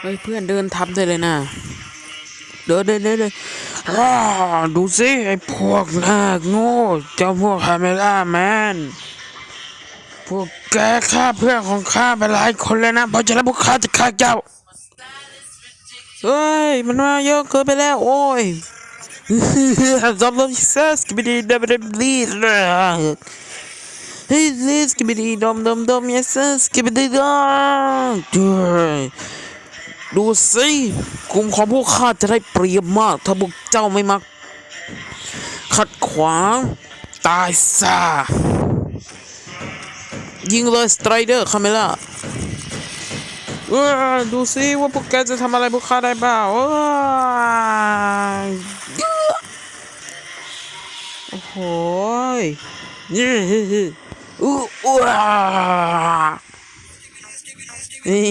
เฮ้ยเพื่อนเดินทับได้เลยนะเดินเดินเดินเดินดูสิไอ้พวกน้าโง่เจ้าพวกคาเมล่าแมนพวกแกฆ่าเพื่อนของข้าไปหลายคนเลยนะเพราะฉะนั้นพวกข้าจะฆ่าเจ้าเฮ้ยมันมาเยอะเกินไปแล้วโอ้ยซอมลมเซสกิบดีดับดับลีเฮ้ยเลสกิบดีดอมดอมดอมเยสสกิบดีดอม ดูสิกลุ่มของพวกข้าจะได้เปรียบมาก ถ้าพวกเจ้าไม่มาขัดขวาง ตายซะยิงเลยสไตรเดอร์คาเมล่าเออดูสิว่าพวกแกจะทำอะไรพวกข้าได้บ้างว้าวโอ้โหยนี่อู้ว้านี่